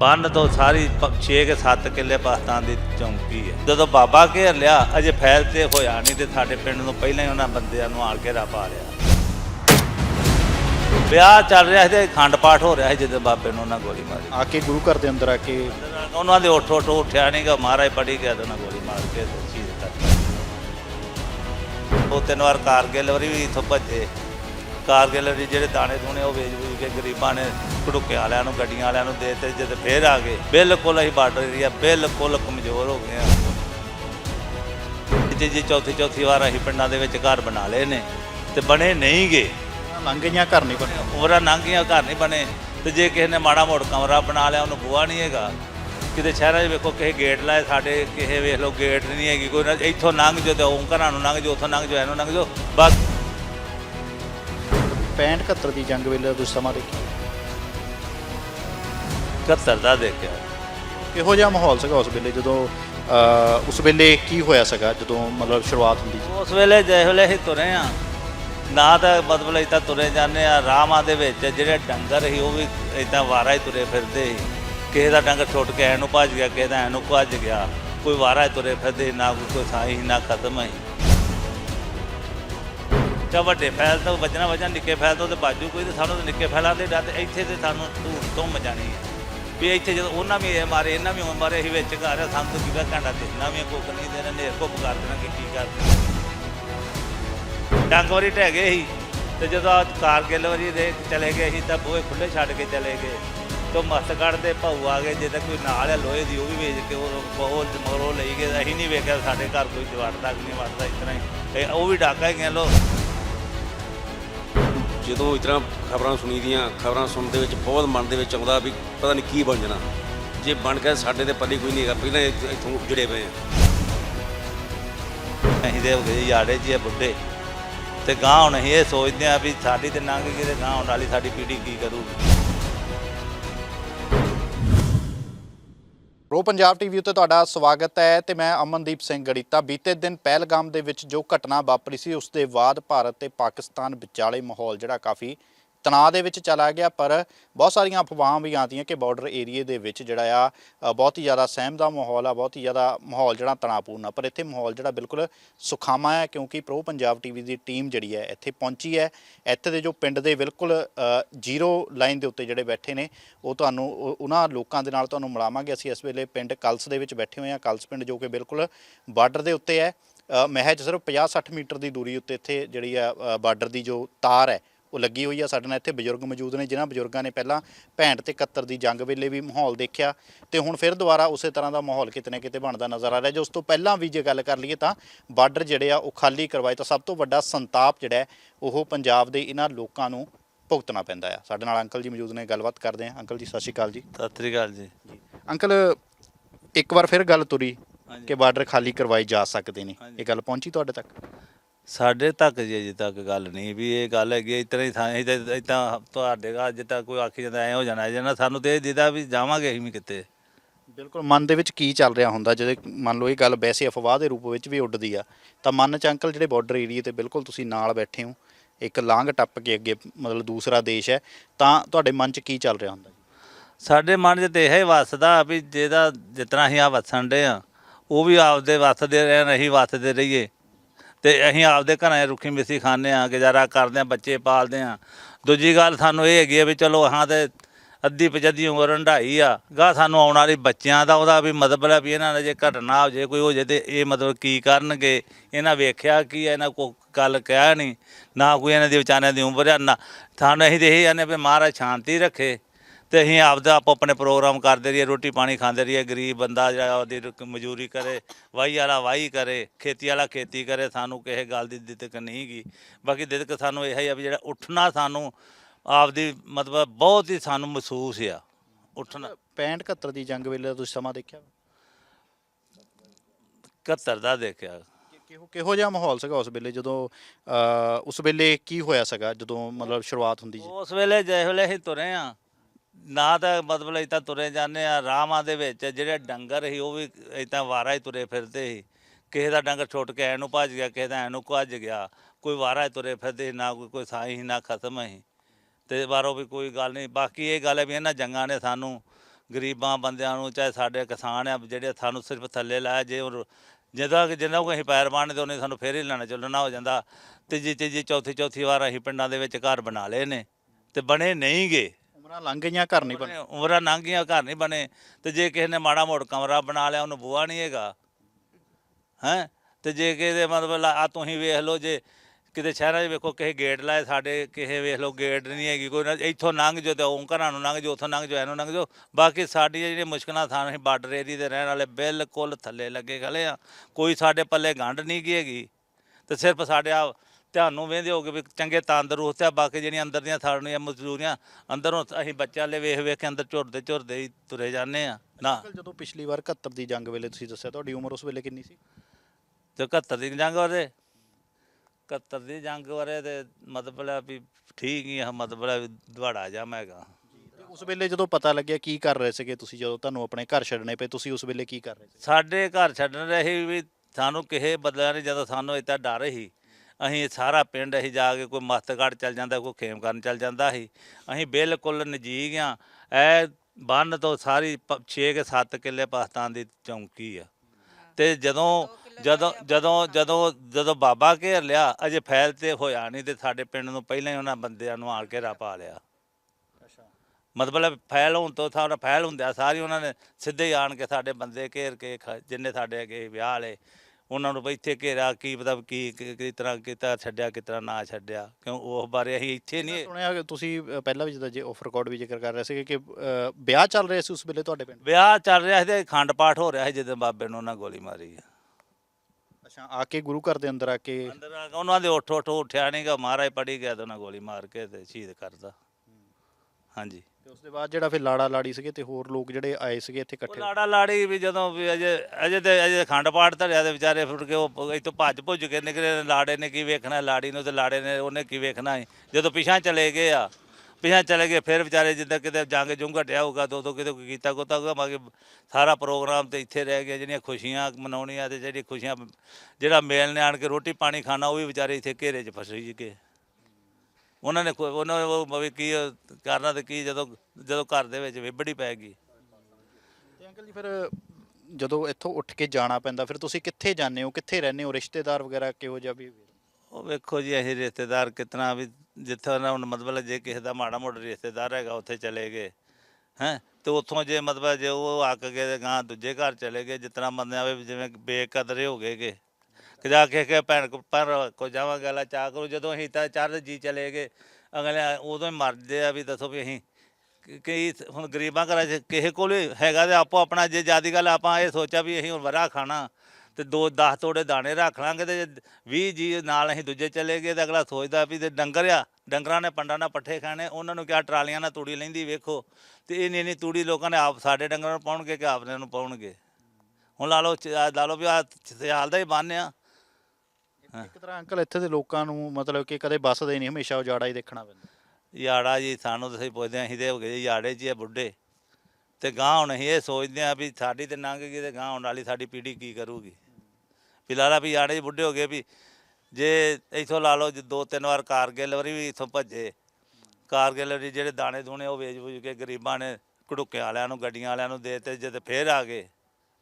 ਬੰਨ ਤੋਂ ਸਾਰੀ 6 ਕੇ 7 ਕਿੱਲੇ ਪਾਕਿਸਤਾਨ ਦੀ ਚੌਂਕੀ ਹੈ। ਜਦੋਂ ਬਾਬਾ ਘੇਰ ਲਿਆ ਅਜੇ ਫੈਲ ਤੇ ਹੋਇਆ ਨਹੀਂ ਤੇ ਸਾਡੇ ਪਿੰਡ ਨੂੰ ਪਹਿਲਾਂ ਹੀ ਉਹਨਾਂ ਬੰਦਿਆਂ ਨੂੰ ਆਲ ਘੇਰਾ ਪਾ ਲਿਆ ਵਿਆਹ ਚੱਲ ਰਿਹਾ ਸੀ ਤੇ ਖੰਡ ਪਾਠ ਹੋ ਰਿਹਾ ਸੀ ਜਦੋਂ ਬਾਬੇ ਨੂੰ ਉਹਨਾਂ ਗੋਲੀ ਮਾਰੀ। ਆ ਕੇ ਗੁਰੂ ਘਰ ਦੇ ਅੰਦਰ ਆ ਕੇ ਉਹਨਾਂ ਦੇ ਉੱਠ ਉੱਠ ਉੱਠਿਆ ਨਹੀਂਗਾ ਮਹਾਰਾਜ ਪੜੀ ਗਿਆ ਤੇ ਉਹਨਾਂ ਗੋਲੀ ਮਾਰ ਕੇ ਕਰ ਦਿੱਤਾ। ਉਹ ਤਿੰਨ ਵਾਰ ਕਾਰਗਿਲ ਵਾਰੀ ਵੀ ਇੱਥੋਂ ਭੱਜੇ। ਕਾਰਗਿਲ ਵਾਰੀ ਜਿਹੜੇ ਦਾਣੇ ਦੂਣੇ ਉਹ ਵੇਚ ਵੂਚ ਕੇ ਗਰੀਬਾਂ ਨੇ ਕੁੜੁਕੇ ਵਾਲਿਆਂ ਨੂੰ ਗੱਡੀਆਂ ਵਾਲਿਆਂ ਨੂੰ ਦੇ ਤੇ ਜਦ ਫੇਰ ਆ ਗਏ। ਬਿਲਕੁਲ ਅਸੀਂ ਬਾਰਡਰ ਏਰੀਆ ਬਿਲਕੁਲ ਕਮਜ਼ੋਰ ਹੋ ਗਏ ਆ ਜੀ ਜੀ ਚੌਥੀ ਚੌਥੀ ਵਾਰ ਅਸੀਂ ਪਿੰਡਾਂ ਦੇ ਵਿੱਚ ਘਰ ਬਣਾ ਲਏ ਨੇ ਤੇ ਬਣੇ ਨਹੀਂ ਗਏ ਲੰਘ ਗਈਆਂ ਘਰ ਨਹੀਂ ਬਣਿਆ ਉਮਰਾਂ ਲੰਘੀਆਂ ਘਰ ਨਹੀਂ ਬਣੇ। ਤੇ ਜੇ ਕਿਸੇ ਨੇ ਮਾੜਾ ਮੋੜ ਕਮਰਾ ਬਣਾ ਲਿਆ ਉਹਨੂੰ ਬੂਆ ਨਹੀਂ ਹੈਗਾ। ਕਿਤੇ ਸ਼ਹਿਰਾਂ 'ਚ ਵੇਖੋ ਕਿਸੇ ਗੇਟ ਲਾਏ ਸਾਡੇ ਕਿਸੇ ਵੇਖ ਲਓ ਗੇਟ ਨਹੀਂ ਹੈਗੀ ਕੋਈ ਨਾ ਇੱਥੋਂ ਲੰਘ ਜਾਓ ਤੇ ਉਹ ਘਰਾਂ ਨੂੰ ਲੰਘ ਜਾਓ ਉੱਥੋਂ ਲੰਘ ਜਾਓ ਇਹਨੂੰ ਲੰਘ ਜਾਓ। ਬਸ 65 71 ਦੀ ਜੰਗ ਵੇਲੇ ਦਾ ਤੁਸੀਂ ਸਮਾਂ ਦੇਖਿਆ? 71 ਦਾ ਦੇਖਿਆ। ਕਿਹੋ ਜਿਹਾ ਮਾਹੌਲ ਸੀਗਾ ਉਸ ਵੇਲੇ ਜਦੋਂ ਉਸ ਵੇਲੇ ਕੀ ਹੋਇਆ ਸੀਗਾ ਜਦੋਂ ਮਤਲਬ ਸ਼ੁਰੂਆਤ ਹੁੰਦੀ ਸੀ? ਉਸ ਵੇਲੇ ਜਿਸ ਵੇਲੇ ਅਸੀਂ ਤੁਰੇ ਆ ਨਾ ਤਾਂ ਮਤਲਬ ਇਦਾਂ ਤੁਰੇ ਜਾਂਦੇ ਆ ਰਾਮਾਂ ਦੇ ਵਿੱਚ ਜਿਹੜੇ ਡੰਗਰ ਸੀ ਉਹ ਵੀ ਇਦਾਂ ਵਾਰਾ ਹੀ ਤੁਰੇ ਫਿਰਦੇ ਸੀ। ਕਿਸੇ ਦਾ ਡੰਗਰ ਛੁੱਟ ਕੇ ਐ ਨੂੰ ਭੱਜ ਗਿਆ ਕਿਸੇ ਦਾ ਐ ਨੂੰ ਭੱਜ ਗਿਆ ਕੋਈ ਵਾਰਾ ਹੀ ਤੁਰੇ ਫਿਰਦੇ ਨਾ ਕੋਈ ਕੋਈ ਸਾਈ ਨਾ ਖਤਮ ਹੈ। ਚਾ ਵੱਡੇ ਫੈਲ ਤੋਂ ਵੱਜਣਾ ਵੱਜਣਾ ਨਿੱਕੇ ਫੈਲ ਤੋਂ ਤੇ ਬਾਜੂ ਕੋਈ ਤੇ ਸਾਨੂੰ ਤੇ ਨਿੱਕੇ ਫੈਲਾਂ ਦੇ ਡਰ ਤੇ ਇੱਥੇ ਤੇ ਸਾਨੂੰ ਧੂੜ ਤੋਂ ਮਜਾਣੀ ਹੈ। ਵੀ ਇੱਥੇ ਜਦੋਂ ਉਹਨਾਂ ਵੀ ਇਹ ਮਾਰੇ ਇਹਨਾਂ ਵੀ ਉਹ ਮਾਰੇ ਅਸੀਂ ਵਿੱਚ ਘਰ ਆ, ਸਾਨੂੰ ਤਾਂ ਕਿਹਦਾ ਘੰਟਾ ਦੇਖਣਾ ਵੀ ਕੁੱਕ ਨਹੀਂ ਦੇਣਾ ਨੇਰ ਕੁੱਪ ਕਰ ਦੇਣਾ ਕਿ ਕੀ ਕਰਦੇ ਡੰਗ ਵਾਰੀ ਢਹਿ ਗਏ ਸੀ ਤੇ ਜਦੋਂ ਆ ਕਾਰਗਿਲ ਵਾਰੀ ਦੇ ਚਲੇ ਗਏ ਸੀ ਤਾਂ ਬੂਹੇ ਖੁੱਲੇ ਛੱਡ ਕੇ ਚਲੇ ਗਏ। ਤੋਂ ਮਸਤਗੜ ਦੇ ਭਾਊ ਆ ਗਏ ਜੇ ਜਿਹਦਾ ਕੋਈ ਨਾਲ ਹੈ ਲੋਹੇ ਦੀ ਉਹ ਵੀ ਵੇਚ ਕੇ ਉਹ ਉਹ ਮਗਰੋਂ ਲਈ ਗਏ ਅਸੀਂ ਨਹੀਂ ਵੇਖਿਆ ਸਾਡੇ ਘਰ ਕੋਈ ਜਵਾੜ ਤੱਕ ਨਹੀਂ ਵੜਦਾ ਇਸ ਤਰ੍ਹਾਂ ਹੀ। ਇਹ ਉਹ ਵੀ ਡਾਕਾ ਗਏ ਲੋ ਜਦੋਂ ਇਸ ਤਰ੍ਹਾਂ ਖਬਰਾਂ ਸੁਣੀਦੀਆਂ, ਖਬਰਾਂ ਸੁਣਨ ਦੇ ਵਿੱਚ ਬਹੁਤ ਮਨ ਦੇ ਵਿੱਚ ਆਉਂਦਾ ਵੀ ਪਤਾ ਨਹੀਂ ਕੀ ਬਣ ਜਾਣਾ। ਜੇ ਬਣ ਕੇ ਸਾਡੇ ਤੇ ਪੱਲੇ ਕੋਈ ਨਹੀਂ ਹੈਗਾ, ਪਹਿਲਾਂ ਇੱਥ- ਇੱਥੋਂ ਜੁੜੇ ਪਏ ਆ। ਅਸੀਂ ਦੇ ਗਏ ਜੀ ਯਾੜੇ ਜੀ ਇਹ ਬੁੱਢੇ। ਤੇ ਗਾਂ ਹੁਣ ਅਸੀਂ ਇਹ ਸੋਚਦੇ ਆ ਵੀ ਸਾਡੀ ਤੇ ਲੰਘ ਗਈ ਤੇ ਗਾਂ ਹੁਣ ਵਾਲੀ ਸਾਡੀ ਪੀੜ੍ਹੀ ਕੀ ਕਰੂਗੀ। ਪ੍ਰੋ ਪੰਜਾਬ ਟੀਵੀ ਉੱਤੇ ਤੁਹਾਡਾ ਸਵਾਗਤ ਹੈ ਤੇ ਮੈਂ ਅਮਨਦੀਪ ਸਿੰਘ ਗੜੀਤਾ। ਬੀਤੇ ਦਿਨ ਪਹਿਲਗਾਮ ਦੇ ਵਿੱਚ ਜੋ ਘਟਨਾ ਵਾਪਰੀ ਸੀ, ਉਸ ਦੇ ਬਾਅਦ ਭਾਰਤ ਤੇ ਪਾਕਿਸਤਾਨ ਵਿਚਾਲੇ ਮਾਹੌਲ ਜਿਹੜਾ ਕਾਫੀ ਤਣਾਅ ਦੇ ਵਿੱਚ ਚਲਾ ਗਿਆ, ਪਰ ਬਹੁਤ ਸਾਰੀਆਂ ਅਫਵਾਹਾਂ ਵੀ ਆਉਂਦੀਆਂ ਕਿ ਬਾਰਡਰ ਏਰੀਏ ਦੇ ਵਿੱਚ ਜਿਹੜਾ ਆ ਬਹੁਤ ਹੀ ਜ਼ਿਆਦਾ ਸਹਿਮ ਦਾ ਮਾਹੌਲ ਆ, ਬਹੁਤ ਹੀ ਜ਼ਿਆਦਾ ਮਾਹੌਲ ਜਿਹੜਾ ਤਣਾਅਪੂਰਨ ਆ। ਪਰ ਇੱਥੇ ਮਾਹੌਲ ਜਿਹੜਾ ਬਿਲਕੁਲ ਸੁਖਾਮਾ ਹੈ ਕਿਉਂਕਿ ਪ੍ਰੋ ਪੰਜਾਬ ਟੀਵੀ ਦੀ ਟੀਮ ਜਿਹੜੀ ਹੈ ਇੱਥੇ ਪਹੁੰਚੀ ਹੈ। ਇੱਥੇ ਦੇ ਜੋ ਪਿੰਡ ਦੇ ਬਿਲਕੁਲ ਜ਼ੀਰੋ ਲਾਈਨ ਦੇ ਉੱਤੇ ਜਿਹੜੇ ਬੈਠੇ ਨੇ, ਉਹ ਤੁਹਾਨੂੰ ਉਹਨਾਂ ਲੋਕਾਂ ਦੇ ਨਾਲ ਤੁਹਾਨੂੰ ਮਿਲਾਵਾਂਗੇ। ਅਸੀਂ ਇਸ ਵੇਲੇ ਪਿੰਡ ਕਲਸ ਦੇ ਵਿੱਚ ਬੈਠੇ ਹੋਏ ਹਾਂ, ਕਲਸ ਪਿੰਡ ਜੋ ਕਿ ਬਿਲਕੁਲ ਬਾਰਡਰ ਦੇ ਉੱਤੇ ਹੈ। ਮਹਿਜ ਸਿਰਫ 50-60 ਮੀਟਰ ਦੀ ਦੂਰੀ ਉੱਤੇ ਇੱਥੇ ਜਿਹੜੀ ਆ ਬਾਰਡਰ ਦੀ ਜੋ ਤਾਰ ਹੈ ਉਹ ਲੱਗੀ ਹੋਈ ਆ ਸਾਡੇ ਨਾਲ ਇੱਥੇ ਬਜ਼ੁਰਗ ਮੌਜੂਦ ਨੇ ਜਿਨ੍ਹਾਂ ਬਜ਼ੁਰਗਾਂ ਨੇ ਪਹਿਲਾਂ 65 ਤੇ 71 ਦੀ ਜੰਗ ਵੇਲੇ ਵੀ ਮਾਹੌਲ ਦੇਖਿਆ ਤੇ ਹੁਣ ਫਿਰ ਦੁਬਾਰਾ ਉਸੇ ਤਰ੍ਹਾਂ ਦਾ ਮਾਹੌਲ ਕਿਤੇ ਨਾ ਕਿਤੇ ਬਣਦਾ ਨਜ਼ਰ ਆ ਰਿਹਾ। ਜੋ ਉਸ ਤੋਂ ਪਹਿਲਾਂ ਵੀ ਜੇ ਗੱਲ ਕਰ ਲਈਏ ਤਾਂ ਬਾਰਡਰ ਜਿਹੜੇ ਆ ਉਹ ਖਾਲੀ ਕਰਵਾਏ ਤਾਂ ਸਭ ਤੋਂ ਵੱਡਾ ਸੰਤਾਪ ਜਿਹੜਾ ਉਹ ਪੰਜਾਬ ਦੇ ਇਹਨਾਂ ਲੋਕਾਂ ਨੂੰ ਭੁਗਤਣਾ ਪੈਂਦਾ ਆ। ਸਾਡੇ ਨਾਲ ਅੰਕਲ ਜੀ ਮੌਜੂਦ ਨੇ ਗੱਲਬਾਤ ਕਰਦੇ ਆ ਅੰਕਲ ਜੀ ਸਤਿ ਸ਼੍ਰੀ ਅਕਾਲ ਜੀ। ਸਤਿ ਸ੍ਰੀ ਅਕਾਲ ਜੀ। ਅੰਕਲ ਇੱਕ ਵਾਰ ਫਿਰ ਗੱਲ ਤੁਰੀ। ਕਿ ਬਾਰਡਰ ਖਾਲੀ ਕਰਵਾਏ ਜਾ ਸਕਦੇ ਨੇ। ਇਹ ਗੱਲ ਪਹੁੰਚੀ ਤੁਹਾਡੇ ਤੱਕ? ਸਾਡੇ ਤੱਕ ਜੀ ਅਜੇ ਤੱਕ ਗੱਲ ਨਹੀਂ ਵੀ ਇਹ ਗੱਲ ਹੈਗੀ ਇਸ ਤਰ੍ਹਾਂ ਹੀ ਥਾਂ ਅਸੀਂ ਤਾਂ ਤੁਹਾਡੇ ਘਰ ਅੱਜ ਤੱਕ ਕੋਈ ਆਖੀ ਜਾਂਦਾ ਐ ਹੋ ਜਾਣਾ ਐ ਜਾਣਾ ਸਾਨੂੰ ਤੇ ਇਹ ਦਿੱਤਾ ਵੀ ਜਾਵਾਂਗੇ ਅਸੀਂ ਵੀ ਕਿਤੇ। ਬਿਲਕੁਲ ਮਨ ਦੇ ਵਿੱਚ ਕੀ ਚੱਲ ਰਿਹਾ ਹੁੰਦਾ ਜਦੋਂ ਮੰਨ ਲਓ ਇਹ ਗੱਲ ਵੈਸੇ ਅਫਵਾਹ ਦੇ ਰੂਪ ਵਿੱਚ ਵੀ ਉੱਡਦੀ ਆ ਤਾਂ ਮਨ ਚ ਅੰਕਲ ਜਿਹੜੇ ਬਾਰਡਰ ਏਰੀਏ ਤੇ ਬਿਲਕੁਲ ਤੁਸੀਂ ਨਾਲ ਬੈਠੇ ਹੋ ਇੱਕ ਲਾਂਘ ਟੱਪ ਕੇ ਅੱਗੇ ਮਤਲਬ ਦੂਸਰਾ ਦੇਸ਼ ਹੈ ਤਾਂ ਤੁਹਾਡੇ ਮਨ ਚ ਕੀ ਚੱਲ ਰਿਹਾ ਹੁੰਦਾ? ਸਾਡੇ ਮਨ 'ਚ ਤੇ ਇਹ ਵਸਦਾ ਵੀ ਜਿਹਦਾ ਜਿਤਨਾ ਅਸੀਂ ਆ ਵਸਣ ਦੇ ਆ ਉਹ ਵੀ ਆਪਦੇ ਵਸਦੇ ਰਹਿਣ ਅਸੀਂ ਵਸਦੇ ਰਹੀਏ। ਤੇ ਅਸੀਂ ਆਪਦੇ ਘਰਾਂ 'ਚ ਰੁੱਖੀ ਮਿੱਸੀ ਖਾਂਦੇ ਆ ਗੁਜ਼ਾਰਾ ਕਰਦੇ ਆ ਬੱਚੇ ਪਾਲਦੇ ਆ ਦੂਜੀ ਗੱਲ ਸਾਨੂੰ ਇਹ ਹੈਗੀ ਆ ਵੀ ਚਲੋ ਹਾਂ ਤੇ ਅੱਧੀ ਪਜੱਦੀ ਉਮਰ ਹੰਢਾਈ ਆ। ਗਾ ਸਾਨੂੰ ਆਉਣ ਵਾਲੇ ਬੱਚਿਆਂ ਦਾ ਉਹਦਾ ਵੀ ਮਤਲਬ ਹੈ ਵੀ ਇਹਨਾਂ ਦਾ ਜੇ ਘਟਨਾ ਹੋ ਜੇ ਕੋਈ ਹੋ ਜੇ ਤੇ ਇਹ ਮਤਲਬ ਕੀ ਕਰਨਗੇ? ਇਹਨਾਂ ਵੇਖਿਆ ਕੀ ਹੈ, ਇਹਨਾਂ ਕੋ ਗੱਲ ਕਿਹਾ ਨਹੀਂ। ਨਾ ਕੋਈ ਇਹਨਾਂ ਦੀ ਵਿਚਾਰਿਆਂ ਦੀ ਉਮਰ ਆ ਨਾ। ਸਾਨੂੰ ਅਸੀਂ ਤੇ ਇਹ ਕਹਿੰਦੇ ਵੀ ਮਹਾਰਾਜ ਸ਼ਾਂਤੀ ਰੱਖੇ। ਤੇ ਅਸੀਂ ਆਪਦਾ ਆਪੋ ਆਪਣੇ ਪ੍ਰੋਗਰਾਮ ਕਰਦੇ ਰਹੀਏ ਰੋਟੀ ਪਾਣੀ ਖਾਂਦੇ ਰਹੀਏ ਗਰੀਬ ਬੰਦਾ ਜਿਹੜਾ ਉਹਦੀ ਰੁਕ- ਮਜ਼ਦੂਰੀ ਕਰੇ ਵਾਹੀ ਵਾਲਾ ਵਾਹੀ ਕਰੇ ਖੇਤੀ ਵਾਲਾ ਖੇਤੀ ਕਰੇ ਸਾਨੂੰ ਕਿਸੇ ਗੱਲ ਦੀ ਦਿੱਕਤ ਨਹੀਂ ਗੀ। ਬਾਕੀ ਦਿੱਕਤ ਸਾਨੂੰ ਇਹ ਹੀ ਆ ਵੀ ਜਿਹੜਾ ਉੱਠਣਾ ਸਾਨੂੰ ਆਪਦੀ ਮਤਲਬ ਬਹੁਤ ਹੀ ਸਾਨੂੰ ਮਹਿਸੂਸ ਆ ਉੱਠਣਾ। 65 71 ਦੀ ਜੰਗ ਵੇਲੇ ਦਾ ਤੁਸੀਂ ਸਮਾਂ ਦੇਖਿਆ? 71 ਦਾ ਦੇਖਿਆ। ਕਿ- ਕਿਹੋ ਕਿਹੋ ਜਿਹਾ ਮਾਹੌਲ ਸੀਗਾ ਉਸ ਵੇਲੇ ਜਦੋਂ ਉਸ ਵੇਲੇ ਕੀ ਹੋਇਆ ਸੀਗਾ ਜਦੋਂ ਮਤਲਬ ਸ਼ੁਰੂਆਤ ਹੁੰਦੀ ਸੀ? ਉਸ ਵੇਲੇ ਜਿਸ ਵੇਲੇ ਅਸੀਂ ਤੁਰੇ ਆ ਨਾ ਤਾਂ ਮਤਲਬ ਇਦਾਂ ਤੁਰੇ ਜਾਂਦੇ ਆ ਰਾਮਾਂ ਦੇ ਵਿੱਚ ਜਿਹੜੇ ਡੰਗਰ ਸੀ ਉਹ ਵੀ ਇਦਾਂ ਵਾਰਾ ਹੀ ਤੁਰੇ ਫਿਰਦੇ ਸੀ। ਕਿਸੇ ਦਾ ਡੰਗਰ ਛੁੱਟ ਕੇ ਐ ਨੂੰ ਭੱਜ ਗਿਆ ਕਿਸੇ ਦਾ ਐ ਨੂੰ ਭੱਜ ਗਿਆ ਕੋਈ ਵਾਰਾ ਹੀ ਤੁਰੇ ਫਿਰਦੇ ਸੀ, ਨਾ ਕੋਈ ਕੋਈ ਸਾਈ ਸੀ ਨਾ ਖਤਮ ਸੀ। ਤੇ ਬਾਹਰੋਂ ਵੀ ਕੋਈ ਗੱਲ ਨਹੀਂ ਬਾਕੀ ਇਹ ਗੱਲ ਹੈ ਵੀ ਇਹਨਾਂ ਜੰਗਾਂ ਨੇ ਸਾਨੂੰ ਗਰੀਬਾਂ ਬੰਦਿਆਂ ਨੂੰ ਚਾਹੇ ਸਾਡੇ ਕਿਸਾਨ ਆ ਜਿਹੜੇ ਸਾਨੂੰ ਸਿਰਫ ਥੱਲੇ ਲਾਇਆ ਜੇ ਉਹ ਜਦੋਂ ਕਿ ਜਿੰਨਾ ਕੋਈ ਅਸੀਂ ਪੈਰ ਬੰਨ੍ਹਦੇ ਉਹਨੇ ਸਾਨੂੰ ਫੇਰ ਹੀ ਲੈਣਾ ਚੱਲਣਾ ਹੋ ਜਾਂਦਾ। ਤੀਜੀ ਤੀਜੀ ਚੌਥੀ ਚੌਥੀ ਵਾਰ ਅਸੀਂ ਪਿੰਡਾਂ ਦੇ ਵਿੱਚ ਘਰ ਬਣਾ ਲਏ ਨੇ ਤੇ ਬਣੇ ਨਹੀਂ ਗਏ ਉਮਰਾਂ ਲੰਘ ਗਈਆਂ, ਘਰ ਨਹੀਂ ਬਣੇ। ਉਮਰਾਂ ਲੰਘ ਗਈਆਂ, ਘਰ ਨਹੀਂ ਬਣੇ। ਤੇ ਜੇ ਕਿਸੇ ਨੇ ਮਾੜਾ ਮੋੜ ਕਮਰਾ ਬਣਾ ਲਿਆ, ਉਹਨੂੰ ਬੂਆ ਨਹੀਂ ਹੈਗਾ। ਹੈ? ਤੇ ਜੇ ਕਿਸੇ ਮਤਲਬ ਆ ਤੁਸੀਂ ਵੇਖ ਲਓ ਜੇ ਕਿਤੇ ਸ਼ਹਿਰਾਂ 'ਚ ਵੇਖੋ, ਕਿਸੇ ਗੇਟ ਲਾਏ ਸਾਡੇ, ਕਿਸੇ ਵੇਖ ਲਓ ਗੇਟ ਨਹੀਂ ਹੈਗੀ, ਕੋਈ ਇੱਥੋਂ ਲੰਘ ਜਾਓ ਤੇ ਉਹ ਘਰਾਂ ਨੂੰ ਲੰਘ ਜਾਓ, ਉੱਥੋਂ ਲੰਘ ਜਾਓ ਇਹਨੂੰ ਲੰਘ ਜਾਓ। ਬਾਕੀ ਸਾਡੀਆਂ ਜਿਹੜੀਆਂ ਮੁਸ਼ਕਲਾਂ ਥਾਂ ਅਸੀਂ ਬਾਰਡਰ ਏਰੀਏ ਦੇ ਰਹਿਣ ਵਾਲੇ ਬਿਲਕੁਲ ਥੱਲੇ ਲੱਗੇ ਖਲੇ ਆ। ਕੋਈ ਸਾਡੇ ਪੱਲੇ ਗੰਢ ਨਹੀਂ ਗਈ ਹੈਗੀ। ਤੇ ਸਿਰਫ ਸਾਡੇ ਆ ਧਿਆਨ ਨੂੰ ਵੇਂਦੇ ਹੋਗੇ ਵੀ ਚੰਗੇ ਤੰਦਰੁਸਤ ਆ ਬਾਕੀ ਜਿਹੜੀਆਂ ਅੰਦਰ ਦੀਆਂ ਸਾਡੀਆਂ ਮਜ਼ਦੂਰੀਆਂ ਅੰਦਰੋਂ ਅਸੀਂ ਬੱਚਿਆਂ ਲੈ ਵੇਖ ਵੇਖ ਕੇ ਅੰਦਰ ਝੁਰਦੇ ਝੁਰਦੇ ਹੀ ਤੁਰੇ ਜਾਂਦੇ ਆ ਨਾ। ਅੰਕਲ ਜਦੋਂ ਪਿਛਲੀ ਵਾਰ 71 ਦੀ ਜੰਗ ਵੇਲੇ ਤੁਸੀਂ ਦੱਸਿਆ ਤੁਹਾਡੀ ਉਮਰ ਉਸ ਵੇਲੇ ਕਿੰਨੀ ਸੀ? ਤੇ 71 ਦੀ ਜੰਗ ਵਾਰੇ 71 ਦੀ ਜੰਗ ਵਾਰੇ ਤੇ ਮਤਲਬ ਹੈ ਵੀ ਠੀਕ ਹੀ ਆ ਮਤਲਬ ਹੈ ਵੀ ਦਵਾੜਾ ਜਾ ਮੈਂਗਾ ਉਸ ਵੇਲੇ ਜਦੋਂ ਪਤਾ ਲੱਗਿਆ ਕੀ ਕਰ ਰਹੇ ਸੀਗੇ ਤੁਸੀਂ ਜਦੋਂ ਤੁਹਾਨੂੰ ਆਪਣੇ ਘਰ ਛੱਡਣੇ ਪਏ ਤੁਸੀਂ ਉਸ ਵੇਲੇ ਕੀ ਕਰ ਰਹੇ ਸੀ? ਸਾਡੇ ਘਰ ਛੱਡਣ ਰਹੇ ਵੀ ਸਾਨੂੰ ਕਿਸੇ ਬਦਲਿਆ ਨਹੀਂ ਜਦੋਂ ਸਾਨੂੰ ਇਤਾਂ ਡਰ ਸੀ ਅਸੀਂ ਸਾਰਾ ਪਿੰਡ ਅਸੀਂ ਜਾ ਕੇ ਕੋਈ ਮਸਤਗੜ ਚੱਲ ਜਾਂਦਾ ਕੋਈ ਖੇਮ ਕਰਨ ਚੱਲ ਜਾਂਦਾ ਸੀ। ਅਸੀਂ ਬਿਲਕੁਲ ਨਜੀਕ ਆ। ਐ ਬੰਨ ਤੋਂ ਸਾਰੀ 6 ਕੇ 7 ਕਿੱਲੇ ਪਾਕਿਸਤਾਨ ਦੀ ਚੌਂਕੀ ਆ। ਤੇ ਜਦੋਂ ਜਦੋਂ ਜਦੋਂ ਜਦੋਂ ਜਦੋਂ ਬਾਬਾ ਘੇਰ ਲਿਆ ਅਜੇ ਫੈਲ ਤੇ ਹੋਇਆ ਨਹੀਂ ਤੇ ਸਾਡੇ ਪਿੰਡ ਨੂੰ ਪਹਿਲਾਂ ਹੀ ਉਹਨਾਂ ਬੰਦਿਆਂ ਨੂੰ ਆਣ ਕੇ ਰਾ ਪਾ ਲਿਆ। ਅੱਛਾ। ਮਤਲਬ ਫੈਲ ਹੋਣ ਤੋਂ ਸਾਰਾ ਫੈਲ ਹੁੰਦਿਆ ਸਾਰੀ ਉਹਨਾਂ ਨੇ ਸਿੱਧੇ ਆਣ ਕੇ ਸਾਡੇ ਬੰਦੇ ਘੇਰ ਕੇ ਖ- ਜਿੰਨੇ ਸਾਡੇ ਅੱਗੇ ਵਿਆਹ ਵਾਲੇ ਉਹਨਾਂ ਨੂੰ ਇੱਥੇ ਘੇਰਾ ਕੀ ਪਤਾ ਕੀ ਕਿਸ ਤਰ੍ਹਾਂ ਕੀਤਾ ਛੱਡਿਆ ਕਿਸ ਤਰ੍ਹਾਂ ਨਾ ਛੱਡਿਆ ਕਿਉਂ ਉਸ ਬਾਰੇ ਅਸੀਂ ਇੱਥੇ ਨਹੀਂ ਸੁਣਿਆ ਕਿ ਤੁਸੀਂ ਪਹਿਲਾਂ ਵੀ ਜਦੋਂ ਜੇ ਆਫ ਰਿਕਾਰਡ ਵੀ ਜ਼ਿਕਰ ਕਰ ਰਹੇ ਸੀਗੇ ਕਿ ਵਿਆਹ ਚੱਲ ਰਿਹਾ ਸੀ ਉਸ ਵੇਲੇ ਤੁਹਾਡੇ ਪਿੰਡ? ਵਿਆਹ ਚੱਲ ਰਿਹਾ ਸੀ ਤੇ ਅਖੰਡ ਪਾਠ ਹੋ ਰਿਹਾ ਸੀ ਜਦੋਂ ਬਾਬੇ ਨੂੰ ਉਹਨਾਂ ਗੋਲੀ ਮਾਰੀ ਆ। ਅੱਛਾ ਆ ਕੇ ਗੁਰੂ ਘਰ ਦੇ ਅੰਦਰ ਆ ਕੇ ਅੰਦਰ ਆ ਕੇ ਉਹਨਾਂ ਦੇ ਉੱਠ ਉੱਠ ਉੱਠਿਆ ਨਹੀਂਗਾ ਮਹਾਰਾਜ ਪੜੀ ਗਿਆ ਤੇ ਉਹਨਾਂ ਗੋਲੀ ਮਾਰ ਕੇ ਤੇ ਸ਼ਹੀਦ ਕਰਦਾ ਹਾਂਜੀ। ਤੇ ਉਸ ਦੇ ਬਾਅਦ ਜਿਹੜਾ ਫਿਰ ਲਾੜਾ ਲਾੜੀ ਸੀਗੇ ਤੇ ਹੋਰ ਲੋਕ ਜਿਹੜੇ ਆਏ ਸੀਗੇ ਇੱਥੇ ਉਹ ਇਕੱਠੇ ਲਾੜਾ ਲਾੜੀ ਵੀ ਜਦੋਂ ਵੀ ਅਜੇ ਅਜੇ ਤੇ, ਅਜੇ ਖੰਡ ਪਾਠ ਧਰਿਆ ਤੇ ਵਿਚਾਰੇ ਫੁੱਟ ਕੇ ਉਹ ਇੱਥੋਂ ਭੱਜ ਭੁੱਜ ਕੇ ਨਿਕਲੇ ਲਾੜੇ ਨੇ ਕੀ ਵੇਖਣਾ, ਲਾੜੀ ਨੂੰ ਤੇ ਲਾੜੇ ਨੇ, ਉਹਨੇ ਕੀ ਵੇਖਣਾ ਸੀ? ਜਦੋਂ ਪਿਛਾਂ ਚਲੇ ਗਏ ਆ ਪਿਛਾਂ ਚਲੇ ਗਏ, ਫਿਰ ਵਿਚਾਰੇ ਜਿੱਦਾਂ ਕਿਤੇ ਜੰਗ ਜੁੰਗ ਘਟਿਆ ਹੋਊਗਾ, ਦੋ ਦੋ ਕਿਤੇ ਕੋਈ ਕੀਤਾ ਕੋਤਾ ਹੋਊਗਾ, ਬਾਕੀ ਸਾਰਾ ਪ੍ਰੋਗਰਾਮ ਤੇ ਇੱਥੇ ਰਹਿ ਗਿਆ ਜਿਹੜੀਆਂ ਖੁਸ਼ੀਆਂ ਮਨਾਉਣੀਆਂ ਤੇ ਜਿਹੜੀ ਖੁਸ਼ੀਆਂ, ਜਿਹੜਾ ਮੇਲ ਨੇ ਆਣ ਕੇ ਰੋਟੀ ਪਾਣੀ ਖਾਣਾ, ਉਹ ਵੀ ਵਿਚਾਰੇ ਇੱਥੇ ਘੇਰੇ 'ਚ ਫਸੇ ਜੀ ਕੇ ਉਹਨਾਂ ਨੇ ਕੋਈ- ਉਹਨਾਂ ਉਹ ਵੀ ਕੀ ਕਰਨਾ ਤੇ ਕੀ ਜਦੋਂ ਜਦੋਂ ਘਰ ਦੇ ਵਿੱਚ ਵਿਬੜੀ ਪੈ ਗਈ। ਤੇ ਅੰਕਲ ਜੀ ਫਿਰ ਜਦੋਂ ਇੱਥੋਂ ਉੱਠ ਕੇ ਜਾਣਾ ਪੈਂਦਾ ਫਿਰ ਤੁਸੀਂ ਕਿੱਥੇ ਜਾਂਦੇ ਹੋ? ਕਿੱਥੇ ਰਹਿੰਦੇ ਹੋ? ਰਿਸ਼ਤੇਦਾਰ ਵਗੈਰਾ ਕਿਹੋ ਜਿਹਾ ਵੀ ਉਹ ਵੇਖੋ ਜੀ ਅਸੀਂ ਰਿਸ਼ਤੇਦਾਰ ਕਿਤਨਾ ਵੀ ਜਿੱਥੇ ਉਹਨਾਂ ਨੂੰ ਮਤਲਬ ਜੇ ਕਿਸੇ ਦਾ ਮਾੜਾ ਮੋਟਾ ਰਿਸ਼ਤੇਦਾਰ ਹੈਗਾ ਉੱਥੇ ਚਲੇ ਗਏ। ਹੈ? ਤੇ ਉੱਥੋਂ ਜੇ ਮਤਲਬ ਜੇ ਉਹ ਅੱਕ ਗਏ ਤੇ ਗਾਂ ਦੂਜੇ ਘਰ ਚਲੇ ਗਏ ਜਿਤਨਾ ਮੰਨਿਆ ਵੀ ਜਿਵੇਂ ਬੇਕਦਰੇ ਹੋ ਗਏ ਕਿ ਜਾ ਕੇ ਕਿ ਭੈਣ ਕੋ, ਪਰ ਕੋ ਜਾਵਾਂਗੇ ਅਲਾ ਚਾਹ ਕਰੋ। ਜਦੋਂ ਅਸੀਂ ਤਾਂ ਚਾਰ ਜੀ ਚਲੇ ਗਏ, ਅਗਲੇ ਉਦੋਂ ਹੀ ਮਰਦੇ ਆ ਵੀ ਦੱਸੋ ਵੀ ਅਸੀਂ ਕਈ ਹੁਣ ਗਰੀਬਾਂ ਘਰਾਂ 'ਚ ਕਿਸੇ ਕੋਲ ਹੈਗਾ ਤੇ ਆਪੋ ਆਪਣਾ ਜੇ ਜਿਆਦੀ ਗੱਲ ਆਪਾਂ ਇਹ ਸੋਚਿਆ ਵੀ ਅਸੀਂ ਹੁਣ ਵਰਾ ਖਾਣਾ ਤੇ ਦੋ 10 ਤੋੜੇ ਦਾਣੇ ਰੱਖ ਲਾਂਗੇ ਤੇ 20 ਜੀ ਨਾਲ ਅਸੀਂ ਦੂਜੇ ਚਲੇ ਗਏ ਤੇ ਅਗਲਾ ਸੋਚਦਾ ਵੀ ਤੇ ਡੰਗਰ ਆ, ਡੰਗਰਾਂ ਨੇ ਪੰਡਾਂ ਨਾਲ ਪੱਠੇ ਖਾਣੇ, ਉਹਨਾਂ ਨੂੰ ਕਿਹਾ ਟਰਾਲੀਆਂ ਨਾਲ ਤੂੜੀ ਲੈਂਦੀ ਵੇਖੋ। ਤੇ ਇਹ ਨਹੀਂ ਨਹੀਂ ਤੂੜੀ ਲੋਕਾਂ ਨੇ ਆਪ ਸਾਡੇ ਡੰਗਰਾਂ ਨੂੰ ਪਾਉਣਗੇ ਕਿ ਆਪਨੇ ਨੂੰ ਪਾਉਣਗੇ? ਹੁਣ ਲਾ ਲਓ, ਚ- ਆਹ ਲਾ ਲਓ ਵੀ ਆ ਸਿਆਲ ਦਾ ਹੀ ਬੰਨ ਆ। ਇੱਕ ਤਰ੍ਹਾਂ ਅੰਕਲ ਇੱਥੇ ਦੇ ਲੋਕਾਂ ਨੂੰ ਮਤਲਬ ਕਿ ਕਦੇ ਬੱਸਦੇ ਨਹੀਂ ਹਮੇਸ਼ਾ ਉਜਾੜਾ ਹੀ ਦੇਖਣਾ ਪੈਂਦਾ। ਯਾੜਾ ਜੀ ਸਾਨੂੰ ਤੁਸੀਂ ਪੁੱਛਦੇ ਹਾਂ, ਅਸੀਂ ਤੇ ਹੋ ਗਏ ਜੀ ਯਾੜੇ 'ਚ ਹੀ ਆ ਬੁੱਢੇ। ਤੇ ਗਾਂ ਹੁਣ ਅਸੀਂ ਇਹ ਸੋਚਦੇ ਆ ਵੀ ਸਾਡੀ ਤੇ ਲੰਘ ਗਈ ਤੇ ਗਾਂ ਆਉਣ ਵਾਲੀ ਸਾਡੀ ਪੀੜ੍ਹੀ ਕੀ ਕਰੂਗੀ। ਵੀ ਲਾਲਾ ਵੀ ਯਾੜੇ 'ਚ ਬੁੱਢੇ ਹੋ ਗਏ ਵੀ ਜੇ ਇੱਥੋਂ ਲਾ ਲਓ ਜੇ ਦੋ ਤਿੰਨ ਵਾਰ ਕਾਰਗਿਲ ਵਾਰੀ ਵੀ ਇੱਥੋਂ ਭੱਜੇ। ਕਾਰਗਿਲ ਵਾਰੀ ਜਿਹੜੇ ਦਾਣੇ ਦੂਣੇ ਉਹ ਵੇਚ ਵੂਚ ਕੇ ਗਰੀਬਾਂ ਨੇ ਘੜੁੱਕੇ ਵਾਲਿਆਂ ਨੂੰ ਗੱਡੀਆਂ ਵਾਲਿਆਂ ਨੂੰ ਦੇ ਤੇ ਜਦ ਫੇਰ ਆ ਗਏ।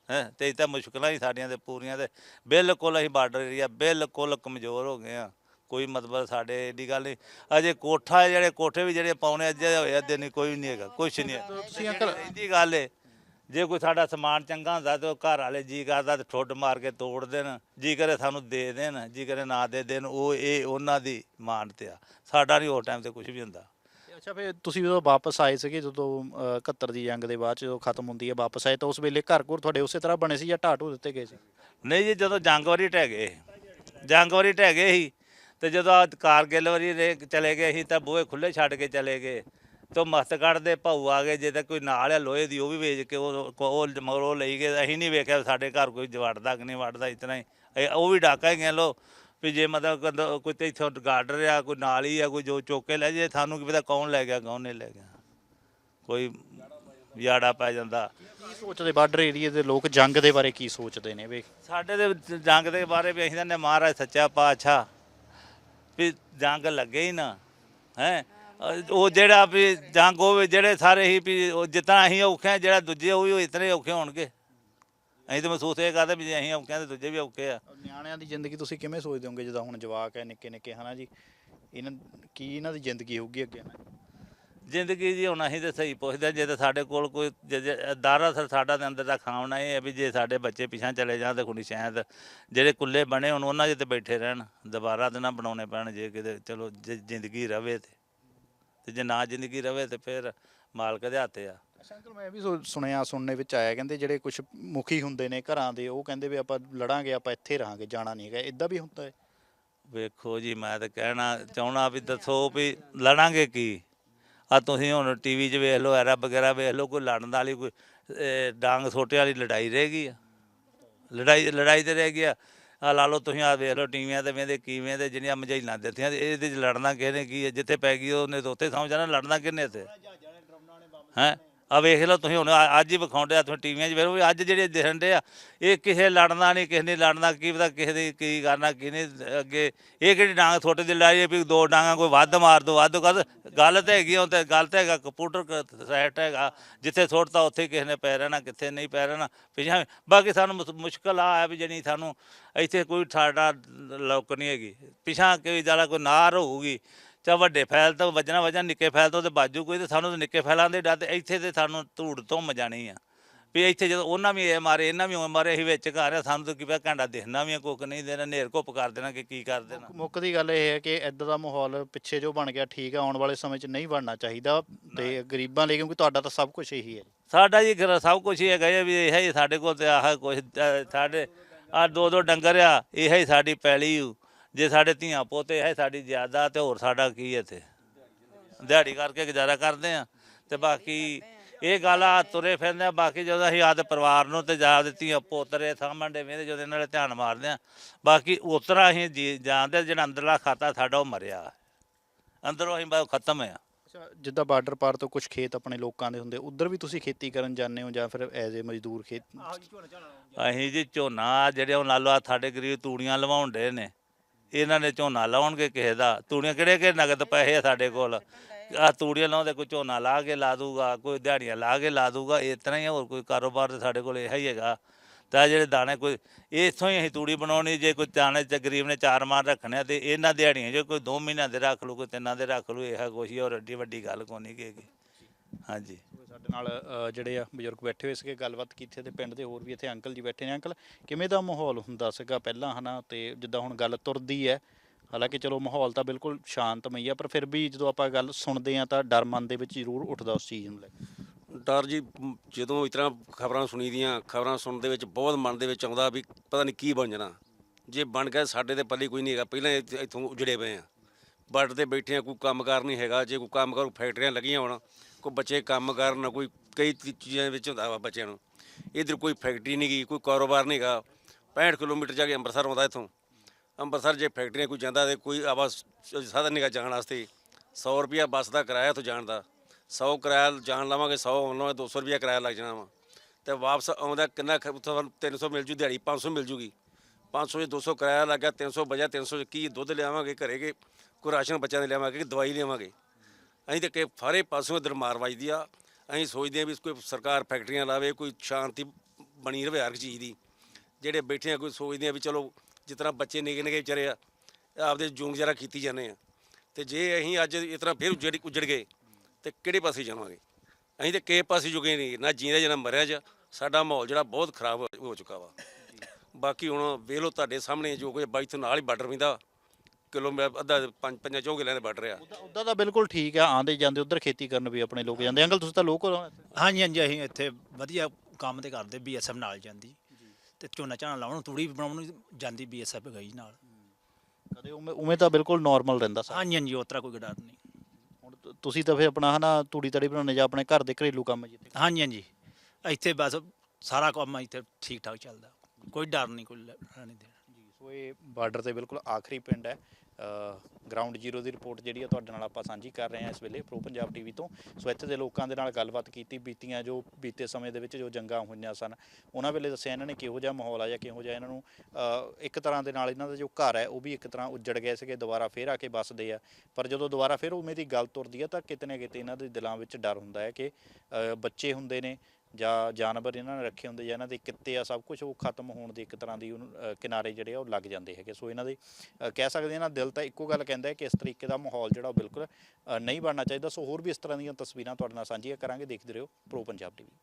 ਹੈ ਤੇ ਇਹ ਤਾਂ ਮੁਸ਼ਕਲਾਂ ਹੀ ਸਾਡੀਆਂ ਤੇ ਪੂਰੀਆਂ ਤੇ ਬਿਲਕੁਲ ਅਸੀਂ ਬਾਰਡਰ ਏਰੀਆ ਬਿਲਕੁਲ ਕਮਜ਼ੋਰ ਹੋ ਗਏ ਆ ਕੋਈ ਮਤਲਬ ਸਾਡੇ ਏਡੀ ਗੱਲ ਨਹੀਂ। ਅਜੇ ਕੋਠਾ ਹੈ ਜਿਹੜੇ ਕੋਠੇ ਵੀ ਜਿਹੜੇ ਪਾਉਣੇ ਅੱਜੇ ਹੋਏ ਅੱਧੇ ਨਹੀਂ ਕੋਈ ਨਹੀਂ ਹੈਗਾ ਕੁਛ ਨਹੀਂ ਹੈ ਅੰਕਲ ਇਹਦੀ ਗੱਲ ਏ ਜੇ ਕੋਈ ਸਾਡਾ ਸਮਾਨ ਚੰਗਾ ਹੁੰਦਾ ਤੇ ਉਹ ਘਰ ਵਾਲੇ ਜੀ ਕਰਦਾ ਤੇ ਠੁੱਡ ਮਾਰ ਕੇ ਤੋੜ ਦੇਣ ਜੀ ਕਰੇ ਸਾਨੂੰ ਦੇ ਦੇਣ ਜੀ ਕਰੇ ਨਾ ਦੇ ਦੇਣ ਉਹ ਇਹ ਉਹਨਾਂ ਦੀ ਮਾਨਤ ਆ। ਸਾਡਾ ਨਹੀਂ ਉਹ ਟਾਈਮ ਤੇ ਕੁਝ ਵੀ ਹੁੰਦਾ। ਅੱਛਾ ਫਿਰ ਤੁਸੀਂ ਜਦੋਂ ਵਾਪਸ ਆਏ ਸੀਗੇ ਜਦੋਂ ਅ, 71 ਦੀ ਜੰਗ ਦੇ ਬਾਅਦ 'ਚ ਜਦੋਂ ਖਤਮ ਹੁੰਦੀ ਹੈ ਵਾਪਸ ਆਏ ਤਾਂ ਉਸ ਵੇਲੇ ਘਰ ਘਰ ਤੁਹਾਡੇ ਉਸੇ ਤਰ੍ਹਾਂ ਬਣੇ ਸੀ ਜਾਂ ਢਾਹ ਢੂ ਦਿੱਤੇ ਗਏ ਸੀ? ਨਹੀਂ ਜੀ ਜਦੋਂ ਜੰਗ ਵਾਰੀ ਢਹਿ ਗਏ ਜੰਗ ਵਾਰੀ ਢਹਿ ਗਏ ਸੀ ਤੇ ਜਦੋਂ ਆ ਕਾਰਗਿਲ ਵਾਰੀ ਰੇ ਚਲੇ ਗਏ ਸੀ ਤਾਂ ਬੂਹੇ ਖੁੱਲੇ ਛੱਡ ਕੇ ਚਲੇ ਗਏ। ਤੋਂ ਮਸਤਗੜ੍ਹ ਦੇ ਭਾਊ ਆ ਗਏ ਜੇ ਤਾਂ ਕੋਈ ਨਾਲ ਆ ਲੋਹੇ ਦੀ ਉਹ ਵੀ ਵੇਚ ਕੇ ਉਹ ਉਹ ਮਗਰੋਂ ਲਈ ਗਏ। ਅਸੀਂ ਨਹੀਂ ਵੇਖਿਆ ਸਾਡੇ ਘਰ ਕੋਈ ਵੜਦਾ ਕਿ ਨਹੀਂ ਵੜਦਾ ਇਤਨਾ ਹੀ। ਇਹ- ਉਹ ਵੀ ਡਾਕਾ ਹੀ ਗਏ ਲੋ ਵੀ ਜੇ ਮਤਲਬ ਕਦ- ਕੋਈ ਤੇ ਇੱਥੋਂ ਗਾਰਡਰ ਆ ਕੋਈ ਨਾਲ ਹੀ ਆ ਕੋਈ ਜੋ ਚੁੱਕ ਕੇ ਲੈ ਜੇ ਸਾਨੂੰ ਕੀ ਪਤਾ ਕੌਣ ਲੈ ਗਿਆ ਕੌਣ ਨਹੀਂ ਲੈ ਗਿਆ। ਕੋਈ ਯਾੜਾ ਪੈ ਜਾਂਦਾ। ਕੀ ਸੋਚਦੇ ਬਾਰਡਰ ਏਰੀਆ ਦੇ ਲੋਕ ਜੰਗ ਦੇ ਬਾਰੇ ਕੀ ਸੋਚਦੇ ਨੇ ਵੇ? ਸਾਡੇ ਦੇ ਵਿੱਚ ਜੰਗ ਦੇ ਬਾਰੇ ਵੀ ਅਸੀਂ ਨੇ ਮਹਾਰਾਜ ਸੱਚਾ ਪਾਤਸ਼ਾਹ। ਵੀ ਜੰਗ ਲੱਗੇ ਹੀ ਨਾ ਹੈ? ਉਹ ਜਿਹੜਾ ਵੀ ਜਾਂ ਕੋ ਜਿਹੜੇ ਸਾਰੇ ਹੀ ਵੀ ਉਹ ਜਿੱਦਾਂ ਅਸੀਂ ਔਖੇ ਆ ਜਿਹੜਾ ਦੂਜੇ ਉਹ ਵੀ ਇਤਨੇ ਔਖੇ ਹੋਣਗੇ। ਅਸੀਂ ਤਾਂ ਮਹਿਸੂਸ ਇਹ ਕਰਦੇ ਵੀ ਅਸੀਂ ਔਖੇ ਆ ਤੇ ਦੂਜੇ ਵੀ ਔਖੇ ਆ। ਨਿਆਣਿਆਂ ਦੀ ਜ਼ਿੰਦਗੀ ਤੁਸੀਂ ਕਿਵੇਂ ਸੋਚਦੇ ਹੋਗੇ ਜਦੋਂ ਹੁਣ ਜਵਾਕ ਹੈ ਨਿੱਕੇ ਨਿੱਕੇ ਹਨਾ ਜੀ? ਇਹਨਾਂ ਕੀ ਇਹਨਾਂ ਦੀ ਜ਼ਿੰਦਗੀ ਹੋਊਗੀ ਅੱਗੇ ਨਾ? ਜ਼ਿੰਦਗੀ ਜੀ ਹੁਣ ਅਸੀਂ ਤੇ ਸਹੀ ਪੁੱਛਦੇ ਜੇ ਤਾਂ ਸਾਡੇ ਕੋਲ ਕੋਈ ਦਾਰਾ ਸਰ ਸਾਡਾ ਦੇ ਅੰਦਰ ਦਾ ਖਾਣਾ ਇਹ ਹੈ ਵੀ ਜੇ ਸਾਡੇ ਬੱਚੇ ਪਿਛਾਂ ਚਲੇ ਜਾਣ ਤੇ ਖੁਣੀ ਸ਼ਾਇਦ ਜਿਹੜੇ ਕੁੱਲੇ ਬਣੇ ਹੁਣ ਉਹਨਾਂ 'ਚ ਤੇ ਬੈਠੇ ਰਹਿਣ ਦੁਬਾਰਾ ਤੇ ਨਾ ਬਣਾਉਣੇ ਪੈਣ ਜੇ ਕਿਤੇ ਚਲੋ ਜੇ ਜ਼ਿੰਦਗੀ ਰਵੇ ਤੇ। ਤੇ ਜੇ ਨਾ ਜ਼ਿੰਦਗੀ ਰਵੇ ਤੇ ਫਿਰ ਮਾਲਕ ਦੇ ਹੱਥ ਆ। ਅੱਛਾ ਅੰਕਲ ਮੈਂ ਵੀ ਸੁ- ਸੁਣਿਆ ਸੁਣਨੇ ਵਿੱਚ ਆਇਆ ਕਹਿੰਦੇ ਜਿਹੜੇ ਕੁਝ ਮੁਖੀ ਹੁੰਦੇ ਨੇ ਘਰਾਂ ਦੇ ਉਹ ਕਹਿੰਦੇ ਵੀ ਆਪਾਂ ਲੜਾਂਗੇ ਆਪਾਂ ਇੱਥੇ ਰਹਾਂਗੇ ਜਾਣਾ ਨਹੀਂ ਹੈਗਾ ਇਦਾਂ ਵੀ ਹੁੰਦਾ ਹੈ? ਵੇਖੋ ਜੀ ਮੈਂ ਤਾਂ ਕਹਿਣਾ ਚਾਹਣਾ ਵੀ ਦੱਸੋ ਵੀ ਲੜਾਂਗੇ ਕੀ? ਆ ਤੁਸੀਂ ਹੁਣ ਟੀਵੀ 'ਚ ਵੇਖ ਲਓ ਐਰਾ ਵਗੈਰਾ ਵੇਖ ਲਓ ਕੋਈ ਲੜਨ ਵਾਲੀ ਕੋਈ ਇਹ, ਡਾਂਗ ਸੋਟੇ ਵਾਲੀ ਲੜਾਈ ਰਹਿ ਗਈ ਆ। ਲੜਾਈ ਲੜਾਈ ਤੇ ਰਹਿ ਗਿਆ ਆ। ਲਾ ਲਓ ਤੁਸੀਂ ਆ ਵੇਖ ਲਓ ਟੀਵੀਆਂ ਤੇ ਵੇਂਦੇ ਕਿਵੇਂ ਤੇ ਜਿਹੜੀਆਂ ਮਝਾਈਲਾਂ ਦਿੱਤੀਆਂ ਤੇ ਇਹਦੇ 'ਚ ਲੜਨਾ ਕਿਹਨੇ ਕੀ ਹੈ ਜਿੱਥੇ ਪੈ ਗਈ ਉਹਨੇ ਤਾਂ ਉੱਥੇ ਸਮਝ ਜਾਣਾ ਲੜਨਾ ਕਿਹਨੇ ਤੇ ਹੈ? ਆ ਵੇਖ ਲਓ ਤੁਸੀਂ ਹੁਣ ਅ- ਅੱਜ ਹੀ ਵਿਖਾਉਂਦੇ ਆ ਤੁਸੀਂ ਟੀਵੀਆਂ 'ਚ ਵੇਖੋ ਵੀ ਅੱਜ ਜਿਹੜੇ ਦਿਖਣ ਦੇ ਆ, ਇਹ ਕਿਸੇ ਲੜਨਾ ਨਹੀਂ, ਕਿਸੇ ਨੇ ਲੜਨਾ, ਕੀ ਪਤਾ ਕਿਸੇ ਦੀ ਕੀ ਕਰਨਾ, ਕਿਹਨੇ ਅੱਗੇ, ਇਹ ਕਿਹੜੀ ਡਾਂਗ ਥੋੜੇ ਦੀ ਲੜਾਈ ਹੈ ਵੀ ਦੋ ਡਾਂਗਾਂ ਕੋਈ ਵੱਧ ਮਾਰ ਦੋ, ਵੱਧ ਕਰ, ਗੱਲ ਤਾਂ ਹੈਗੀ ਉਹ ਤੇ ਗੱਲ ਤਾਂ ਹੈਗਾ, ਕੰਪਿਊਟਰ ਸੈਟ ਹੈਗਾ, ਜਿੱਥੇ ਸੁੱਟਤਾ ਉੱਥੇ ਕਿਸੇ ਨੇ ਪੈ ਰਹਿਣਾ, ਕਿੱਥੇ ਨਹੀਂ ਪੈ ਰਹਿਣਾ ਪਿਛਾਂ ਬਾਕੀ ਸਾਨੂੰ ਮੁਸ- ਮੁਸ਼ਕਲ ਆ ਹੈ ਵੀ ਜਣੀ ਸਾਨੂੰ ਇੱਥੇ ਕੋਈ ਸਾਡਾ ਲੋਕ ਨਹੀਂ ਹੈਗੀ ਪਿਛਾਂ ਕੋਈ ਜ਼ਿਆਦਾ ਕੋਈ ਨਾਰ ਹੋਊਗੀ ਚਾ ਵੱਡੇ ਫੈਲ ਤੋਂ ਵੱਜਣਾ ਵੱਜਣਾ ਨਿੱਕੇ ਫੈਲ ਤੋਂ ਤੇ ਬਾਜੂ ਕੋਈ ਤੇ ਸਾਨੂੰ ਤਾਂ ਨਿੱਕੇ ਫੈਲਾਂ ਦੇ ਡਰ ਤੇ ਇੱਥੇ ਤੇ ਸਾਨੂੰ ਧੂੜ ਤੋਂ ਮਜਾਣੀ ਆ। ਵੀ ਇੱਥੇ ਜਦੋਂ ਉਹਨਾਂ ਵੀ ਇਹ ਮਾਰੇ ਇਹਨਾਂ ਵੀ ਉਹ ਮਾਰੇ ਅਸੀਂ ਵਿੱਚ ਘਰ ਆ ਸਾਨੂੰ ਤਾਂ ਕੀ ਪਤਾ ਘੰਟਾ ਦਿਖਣਾ ਵੀ ਆ, ਕੁੱਖ ਨਹੀਂ ਦੇਣਾ ਨੇਰ ਘੁੱਪ ਕਰ ਦੇਣਾ ਕਿ ਕੀ ਕਰ ਦੇਣਾ। ਮੁੱਖ ਦੀ ਗੱਲ ਇਹ ਹੈ ਕਿ ਇਦਾਂ ਦਾ ਮਾਹੌਲ ਪਿੱਛੇ ਜੋ ਬਣ ਗਿਆ ਠੀਕ ਹੈ ਆਉਣ ਵਾਲੇ ਸਮੇਂ 'ਚ ਨਹੀਂ ਬਣਨਾ ਚਾਹੀਦਾ ਤੇ ਗਰੀਬਾਂ ਲਈ ਕਿਉਂਕਿ ਤੁਹਾਡਾ ਤਾਂ ਸਭ ਕੁਝ ਇਹੀ ਹੈ। ਸਾਡਾ ਜੀ ਸਭ ਕੁਝ ਹੀ ਹੈਗਾ ਵੀ ਇਹ ਹੀ ਸਾਡੇ ਕੋਲ ਤੇ ਆਹ ਕੁਝ ਸਾਡੇ ਆ ਦੋ ਦੋ ਡੰਗਰ ਆ ਇਹ ਹੀ ਸਾਡੀ ਪੈਲੀ ਓ। ਜੇ ਸਾਡੇ ਧੀਆਂ ਪੋਤੇ ਹੈ ਸਾਡੀ ਜ਼ਿਆਦਾ ਤੇ ਹੋਰ ਸਾਡਾ ਕੀ ਇੱਥੇ? ਦਿਹਾੜੀ ਕਰਕੇ ਗੁਜ਼ਾਰਾ ਕਰਦੇ ਆ ਤੇ ਬਾਕੀ ਇਹ ਗੱਲ ਆ ਤੁਰੇ ਫਿਰਦੇ ਆ ਬਾਕੀ ਜਦੋਂ ਅਸੀਂ ਆਦੇ ਪਰਿਵਾਰ ਨੂੰ ਤੇ ਜਾ ਦਿੱਤੀਆਂ ਪੋਤਰੇ ਸਾਹਮਣੇ ਵੇਂਦੇ ਜਦੋਂ ਇਹਨਾਂ ਦੇ ਧਿਆਨ ਮਾਰਦੇ ਆ ਬਾਕੀ ਉਤਰਾ ਅਸੀਂ ਜੀ ਜਾਣਦੇ ਜਿਹੜਾ ਅੰਦਰਲਾ ਖਾਤਾ ਸਾਡਾ ਉਹ ਮਰਿਆ ਅੰਦਰੋਂ ਅਸੀਂ ਬਸ ਖਤਮ ਆ। ਅੱਛਾ ਜਿੱਦਾਂ ਬਾਰਡਰ ਪਾਰ ਤੋਂ ਕੁਝ ਖੇਤ ਆਪਣੇ ਲੋਕਾਂ ਦੇ ਹੁੰਦੇ ਉਧਰ ਵੀ ਤੁਸੀਂ ਖੇਤੀ ਕਰਨ ਜਾਂਦੇ ਹੋ ਜਾਂ ਫਿਰ ਐਜ਼ ਏ ਮਜ਼ਦੂਰ ਖੇਤ? ਅਸੀਂ ਜੀ ਝੋਨਾ ਜਿਹੜੇ ਉਹ ਲਾ ਲਓ ਆਹ ਸਾਡੇ ਗਰੀਬ ਤੂੜੀਆਂ ਲਵਾਉਣ ਡੇ ਨੇ। ਇਹਨਾਂ ਨੇ ਝੋਨਾ ਲਾਉਣਗੇ ਕਿਸੇ ਦਾ। ਤੂੜੀਆਂ ਕਿਹੜੇ ਕਿਹੜੇ ਨਗਦ ਪੈਸੇ ਆ ਸਾਡੇ ਕੋਲ? ਆ ਤੂੜੀਆਂ ਲਾਉਂਦੇ, ਕੋਈ ਝੋਨਾ ਲਾ ਕੇ ਲਾ ਦੂਗਾ, ਕੋਈ ਦਿਹਾੜੀਆਂ ਲਾ ਕੇ ਲਾ ਦੂਗਾ, ਇਸ ਤਰ੍ਹਾਂ ਹੀ ਹੋਰ ਕੋਈ ਕਾਰੋਬਾਰ ਤੇ ਸਾਡੇ ਕੋਲ ਇਹ ਹੀ ਹੈਗਾ। ਤਾਂ ਜਿਹੜੇ ਦਾਣੇ ਕੋਈ, ਇੱਥੋਂ ਹੀ ਅਸੀਂ ਤੂੜੀ ਬਣਾਉਣੀ, ਜੇ ਕੋਈ ਦਾਣੇ ਚ ਗਰੀਬ ਨੇ ਚਾਰ ਮਾਰ ਰੱਖਣੇ ਆ, ਤੇ ਇਹਨਾਂ ਦਿਹਾੜੀਆਂ ਜੇ ਕੋਈ 2 ਮਹੀਨਿਆਂ ਦੇ ਰੱਖ ਲੂ ਕੋਈ ਤਿੰਨਾਂ ਦੇ ਰੱਖ ਲੂ ਇਹ ਕੁਛ ਹੀ ਹੋਰ ਏਡੀ ਵੱਡੀ ਗੱਲ ਕੋਈ ਨਹੀਂ ਹੈਗੀ। ਹਾਂਜੀ। ਸਾਡੇ ਨਾਲ ਅ, ਜਿਹੜੇ ਆ ਬਜ਼ੁਰਗ ਬੈਠੇ ਹੋਏ ਸੀਗੇ ਗੱਲਬਾਤ ਕੀਤੀ ਤੇ ਪਿੰਡ ਦੇ ਹੋਰ ਵੀ ਇੱਥੇ ਅੰਕਲ ਜੀ ਬੈਠੇ ਨੇ। ਅੰਕਲ ਕਿਵੇਂ ਦਾ ਮਾਹੌਲ ਹੁੰਦਾ ਸੀਗਾ ਪਹਿਲਾਂ ਹਨਾ? ਤੇ ਜਿੱਦਾਂ ਹੁਣ ਗੱਲ ਤੁਰਦੀ ਹੈ ਹਾਲਾਂਕਿ ਚਲੋ ਮਾਹੌਲ ਤਾਂ ਬਿਲਕੁਲ ਸ਼ਾਂਤਮਈ ਆ ਪਰ ਫਿਰ ਵੀ ਜਦੋਂ ਆਪਾਂ ਗੱਲ ਸੁਣਦੇ ਆ ਤਾਂ ਡਰ ਮਨ ਦੇ ਵਿੱਚ ਜ਼ਰੂਰ ਉੱਠਦਾ ਉਸ ਚੀਜ਼ ਨੂੰ ਲੈ ਕੇ। ਡਰ ਜੀ ਮ, ਜਦੋਂ ਇਸ ਤਰ੍ਹਾਂ ਖਬਰਾਂ ਸੁਣੀਦੀਆਂ ਖਬਰਾਂ ਸੁਣਨ ਦੇ ਵਿੱਚ ਬਹੁਤ ਮਨ ਦੇ ਵਿੱਚ ਆਉਂਦਾ ਵੀ ਪਤਾ ਨਹੀਂ ਕੀ ਬਣ ਜਾਣਾ। ਜੇ ਬਣ ਗਿਆ ਸਾਡੇ ਤੇ ਪੱਲੇ ਕੋਈ ਨਹੀਂ ਹੈਗਾ ਪਹਿਲਾਂ ਇੱਥੇ- ਇੱਥੋਂ ਉਜੜੇ ਪਏ ਆ। ਬਾਰਡਰ ਤੇ ਬੈਠੇ ਆ ਕੋਈ ਕੰਮਕਾਰ ਨਹੀਂ ਹੈਗਾ ਜੇ ਕੋਈ ਕੰਮਕਾਰ ਫੈਕਟਰੀਆਂ ਲੱਗੀਆਂ ਹੋਣ ਕੋਈ ਬੱਚੇ ਕੰਮ ਕਰਨ, ਕੋਈ ਕਈ ਚੀਜ਼ਾਂ ਵਿੱਚ ਹੁੰਦਾ ਵਾ ਬੱਚਿਆਂ ਨੂੰ। ਇਧਰ ਕੋਈ ਫੈਕਟਰੀ ਨਹੀਂ ਗਈ, ਕੋਈ ਕਾਰੋਬਾਰ ਨਹੀਂ ਹੈਗਾ। 65 ਕਿਲੋਮੀਟਰ ਜਾ ਕੇ ਅੰਮ੍ਰਿਤਸਰ ਆਉਂਦਾ ਇੱਥੋਂ। ਅੰਮ੍ਰਿਤਸਰ ਜੇ ਫੈਕਟਰੀਆਂ ਕੋਈ ਜਾਂਦਾ ਤੇ ਕੋਈ ਆਵਾਸ ਸਾਧਨ ਨਹੀਂ ਗਾ ਜਾਣ ਵਾਸਤੇ। 100 ਰੁਪਿਆ ਬੱਸ ਦਾ ਕਿਰਾਇਆ ਤੋਂ ਜਾਣ ਦਾ। 100 ਕਿਰਾਇਆ ਜਾਣ ਲਵਾਂਗੇ 100 ਆਉਣ ਲਵਾਂਗੇ 200 ਰੁਪਿਆ ਕਿਰਾਇਆ ਲੱਗ ਜਾਣਾ ਵਾ। ਤੇ ਵਾਪਸ ਆਉਂਦਾ ਕਿੰਨਾ ਖ- ਉੱਥੋਂ ਸਾਨੂੰ 300 ਮਿਲ ਜੂ, ਦਿਹਾੜੀ 500 ਮਿਲ ਜੂਗੀ। 500 ਜੇ 200 ਕਿਰਾਇਆ ਲੱਗ ਗਿਆ 300 ਬਜਾ 300 ਚ ਕੀ ਦੁੱਧ ਲਿਆਵਾਂਗੇ ਘਰੇ ਕੇ, ਕੋਈ ਰਾਸ਼ਨ ਬੱਚਿਆਂ ਦੇ ਲਿਆਵਾਂਗੇ, ਕਿ ਦਵਾਈ ਲਿਆਵਾਂਗੇ। ਅਸੀਂ ਤਾਂ ਕਿ ਸਾਰੇ ਪਾਸੋਂ ਦਰਮਾਰ ਵੱਜਦੀ ਆ। ਅਸੀਂ ਸੋਚਦੇ ਆ ਵੀ ਕੋਈ ਸਰਕਾਰ ਫੈਕਟਰੀਆਂ ਲਾਵੇ, ਕੋਈ ਸ਼ਾਂਤੀ ਬਣੀ ਰਵੇ ਹਰ ਇੱਕ ਚੀਜ਼ ਦੀ। ਜਿਹੜੇ ਬੈਠੇ ਆ, ਕੋਈ ਸੋਚਦੇ ਆ ਵੀ ਚਲੋ ਜਿਸ ਤਰ੍ਹਾਂ ਬੱਚੇ ਨਿੱਕੇ ਨਿੱਕੇ ਵਿਚਾਰੇ ਆ, ਆਪਦੇ ਜੂੰਗ ਜਰਾ ਕੀਤੀ ਜਾਂਦੇ ਆ। ਤੇ ਜੇ ਅਸੀਂ ਅੱਜ ਇਸ ਤਰ੍ਹਾਂ ਫਿਰ ਉਜੜ ਉਜੜ ਗਏ, ਤੇ ਕਿਹੜੇ ਪਾਸੇ ਜਾਵਾਂਗੇ? ਅਸੀਂ ਤੇ ਕਿਸੇ ਪਾਸੇ ਜੁਗੇ ਨਹੀਂ, ਨਾ ਜੀਂਦੇ ਜਨਾ ਮਰਿਆ ਜਾ। ਸਾਡਾ ਮਾਹੌਲ ਜਿਹੜਾ ਬਹੁਤ ਖਰਾਬ ਹੋ- ਹੋ ਚੁੱਕਾ ਵਾ। ਬਾਕੀ ਹੁਣ ਵੇਖ ਲਓ ਤੁਹਾਡੇ ਸਾਹਮਣੇ ਜੋ ਕੁਝ ਬਾਈ ਤੋਂ ਨਾਲ ਹੀ ਬਾਰਡਰ ਪੈਂਦਾ। ਕਿਲੋਮੀਟਰ ਅੱਧਾ ਪੰਜ ਪੰਜਾਂ ਚੌ ਕਿਲਿਆਂ ਦੇ ਬਾਰਡਰ ਆ ਉਦਾਂ ਤਾਂ ਬਿਲਕੁਲ ਠੀਕ ਆ ਆਂਦੇ ਜਾਂਦੇ ਉਧਰ ਖੇਤੀ ਕਰਨ ਵੀ ਆਪਣੇ ਲੋਕ ਜਾਂਦੇ। ਅੰਕਲ ਤੁਸੀਂ ਤਾਂ ਲੋਕਲ ਹੋ ਹਾਂਜੀ ਹਾਂਜੀ ਅਸੀਂ ਇੱਥੇ ਵਧੀਆ ਕੰਮ ਤੇ ਕਰਦੇ ਬੀਐਸਐਫ ਨਾਲ ਜਾਂਦੀ। ਤੇ ਝੋਨਾ ਝਾਣਾ ਲਾਉਣ ਤੂੜੀ ਬਣਾਉਣ ਨੂੰ ਜਾਂਦੀ ਬੀਐਸਐਫ ਗਈ ਨਾਲ। ਕਦੇ ਉਵੇਂ ਉਵੇਂ ਤਾਂ ਬਿਲਕੁਲ ਨਾਰਮਲ ਰਹਿੰਦਾ ਸਾਰਾ। ਹਾਂਜੀ ਹਾਂਜੀ ਉਤਰਾ ਕੋਈ ਡਰ ਨਹੀਂ। ਹੁਣ ਤ- ਤੁਸੀਂ ਤਾਂ ਫਿਰ ਆਪਣਾ ਹਨਾ ਤੂੜੀ ਤੜੀ ਬਣਾਉਣੇ ਜਾਂ ਆਪਣੇ ਘਰ ਦੇ ਘਰੇਲੂ ਕੰਮ ਜਿੱਥੇ ਹਾਂਜੀ ਹਾਂਜੀ। ਇੱਥੇ ਬਸ ਸਾਰਾ ਕੰਮ ਇੱਥੇ ਠੀਕ ਠਾਕ ਚੱਲਦਾ। ਕੋਈ ਡਰ ਨਹੀਂ ਕੋਈ ਲੈਣਾ ਨਹੀਂ ਦੇਣਾ। ਜੀ ਬਾਰਡਰ ਤੇ ਬਿਲਕੁਲ ਆਖਰੀ ਪਿੰਡ ਹੈ। ਗਰਾਊਂਡ ਜ਼ੀਰੋ ਦੀ ਰਿਪੋਰਟ ਜਿਹੜੀ ਆ ਤੁਹਾਡੇ ਨਾਲ ਆਪਾਂ ਸਾਂਝੀ ਕਰ ਰਹੇ ਹਾਂ ਇਸ ਵੇਲੇ ਪ੍ਰੋ ਪੰਜਾਬ ਟੀਵੀ ਤੋਂ। ਸੋ ਇੱਥੇ ਦੇ ਲੋਕਾਂ ਦੇ ਨਾਲ ਗੱਲਬਾਤ ਕੀਤੀ, ਬੀਤੀਆਂ ਜੋ ਬੀਤੇ ਸਮੇਂ ਦੇ ਵਿੱਚ ਜੋ ਜੰਗਾਂ ਹੋਈਆਂ ਸਨ, ਉਹਨਾਂ ਵੇਲੇ ਦੱਸਿਆ ਇਹਨਾਂ ਨੇ ਕਿਹੋ ਜਿਹਾ ਮਾਹੌਲ ਆ ਜਾਂ ਕਿਹੋ ਜਿਹਾ ਇਹਨਾਂ ਨੂੰ ਇੱਕ ਤਰ੍ਹਾਂ ਦੇ ਨਾਲ ਇਹਨਾਂ ਦਾ ਜੋ ਘਰ ਹੈ, ਉਹ ਵੀ ਇੱਕ ਤਰ੍ਹਾਂ ਉੱਜੜ ਗਏ ਸੀਗੇ, ਦੁਬਾਰਾ ਫੇਰ ਆ ਕੇ ਵੱਸਦੇ ਆ। ਪਰ ਜਦੋਂ ਦੁਬਾਰਾ ਫੇਰ ਉਵੇਂ ਦੀ ਗੱਲ ਤੁਰਦੀ ਆ ਤਾਂ ਕਿਤੇ ਨਾ ਕਿਤੇ ਇਹਨਾਂ ਦੇ ਦਿਲਾਂ ਵਿੱਚ ਡਰ ਹੁੰਦਾ ਹੈ ਕਿ ਬੱਚੇ ਹੁੰਦੇ ਨੇ ਜਾਂ ਜਾਨਵਰ ਇਹਨਾਂ ਨੇ ਰੱਖੇ ਹੁੰਦੇ ਜਾਂ ਇਹਨਾਂ ਦੇ ਕਿੱਤੇ ਆ ਸਭ ਕੁਝ ਉਹ ਖਤਮ ਹੋਣ ਦੀ ਇੱਕ ਤਰ੍ਹਾਂ ਦੀ ਉਹਨੂੰ, ਕਿਨਾਰੇ ਜਿਹੜੇ ਆ ਉਹ ਲੱਗ ਜਾਂਦੇ ਹੈਗੇ। ਸੋ ਇਹਨਾਂ ਦੇ ਕਹਿ ਸਕਦੇ ਇਹਨਾਂ ਦਿਲ ਤਾਂ ਇੱਕੋ ਗੱਲ ਕਹਿੰਦਾ ਕਿ ਇਸ ਤਰੀਕੇ ਦਾ ਮਾਹੌਲ ਜਿਹੜਾ ਉਹ ਬਿਲਕੁਲ ਨਹੀਂ ਬਣਨਾ ਚਾਹੀਦਾ। ਸੋ ਹੋਰ ਵੀ ਇਸ ਤਰ੍ਹਾਂ ਦੀਆਂ ਤਸਵੀਰਾਂ ਤੁਹਾਡੇ ਨਾਲ ਸਾਂਝੀਆਂ ਕਰਾਂਗੇ। ਦੇਖਦੇ ਰਹੋ ਪ੍ਰੋ ਪੰਜਾਬ ਟੀਵੀ।